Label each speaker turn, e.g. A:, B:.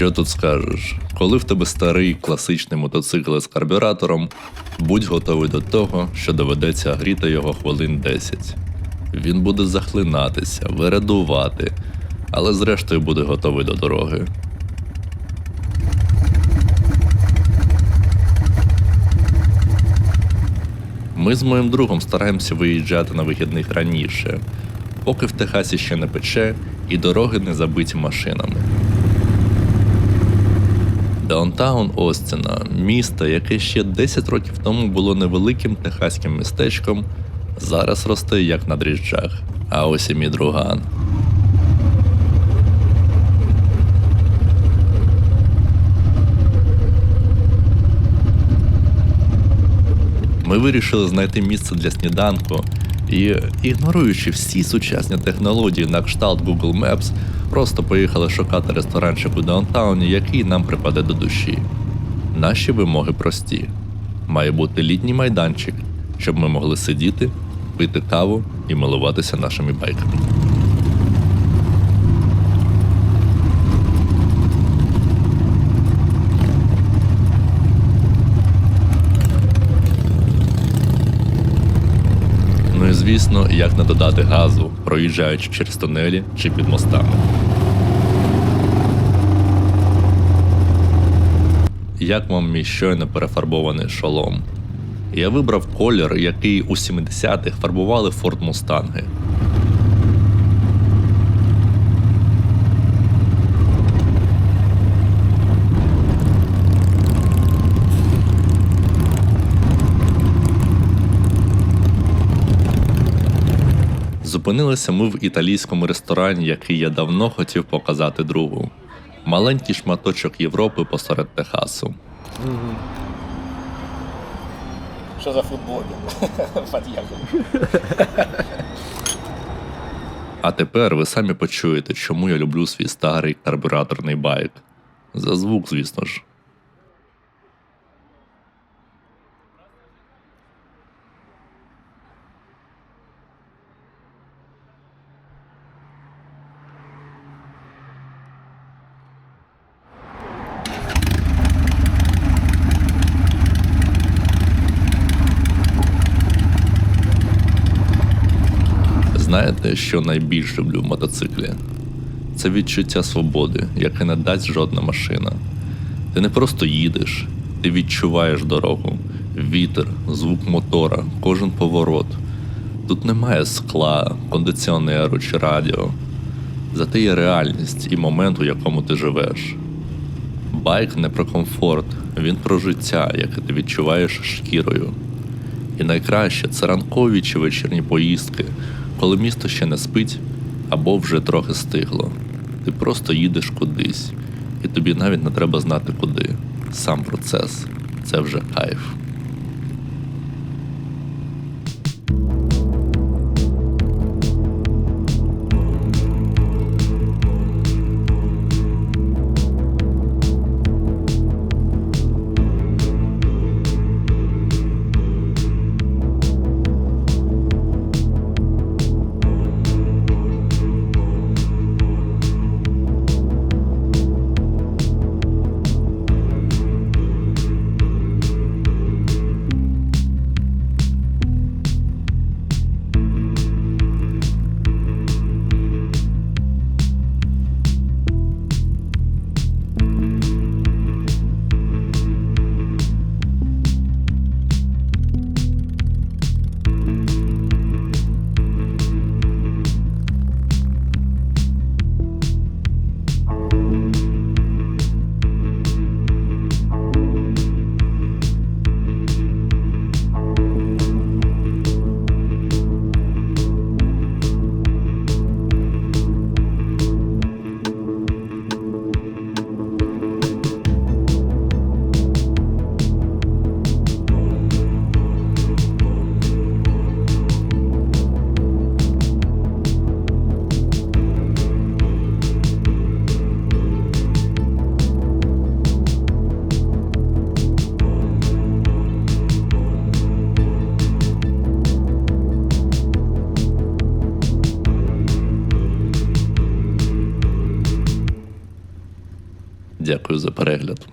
A: Що тут скажеш? Коли в тебе старий класичний мотоцикл з карбюратором, будь готовий до того, що доведеться гріти його хвилин 10. Він буде захлинатися, вирадувати, але зрештою буде готовий до дороги. Ми з моїм другом стараємося виїжджати на вихідних раніше, поки в Техасі ще не пече і дороги не забиті машинами. Даунтаун Остіна, місто, яке ще 10 років тому було невеликим техаським містечком, зараз росте як на дріжджах. А ось і мій друган. Ми вирішили знайти місце для сніданку і, ігноруючи всі сучасні технології на кшталт Google Maps, просто поїхали шукати ресторанчик у даунтауні, який нам припаде до душі. Наші вимоги прості: має бути літній майданчик, щоб ми могли сидіти, пити каву і милуватися нашими байками. Звісно, як не додати газу, проїжджаючи через тунелі чи під мостами. Як вам мій щойно перефарбований шолом? Я вибрав колір, який у 70-х фарбували Форд Мустанги. Зупинилися ми в італійському ресторані, який я давно хотів показати другу. Маленький шматочок Європи посеред Техасу.
B: Що за футболінг?
A: А тепер ви самі почуєте, чому я люблю свій старий карбюраторний байк. За звук, звісно ж. Знаєте, що найбільше люблю в мотоциклі? Це відчуття свободи, яке не дасть жодна машина. Ти не просто їдеш, ти відчуваєш дорогу, вітер, звук мотора, кожен поворот. Тут немає скла, кондиціонеру чи радіо. Зате є реальність і момент, у якому ти живеш. Байк не про комфорт, він про життя, яке ти відчуваєш шкірою. І найкраще це ранкові чи вечірні поїздки, коли місто ще не спить або вже трохи стигло. Ти просто їдеш кудись, і тобі навіть не треба знати куди. Сам процес це вже кайф. Дякую за перегляд.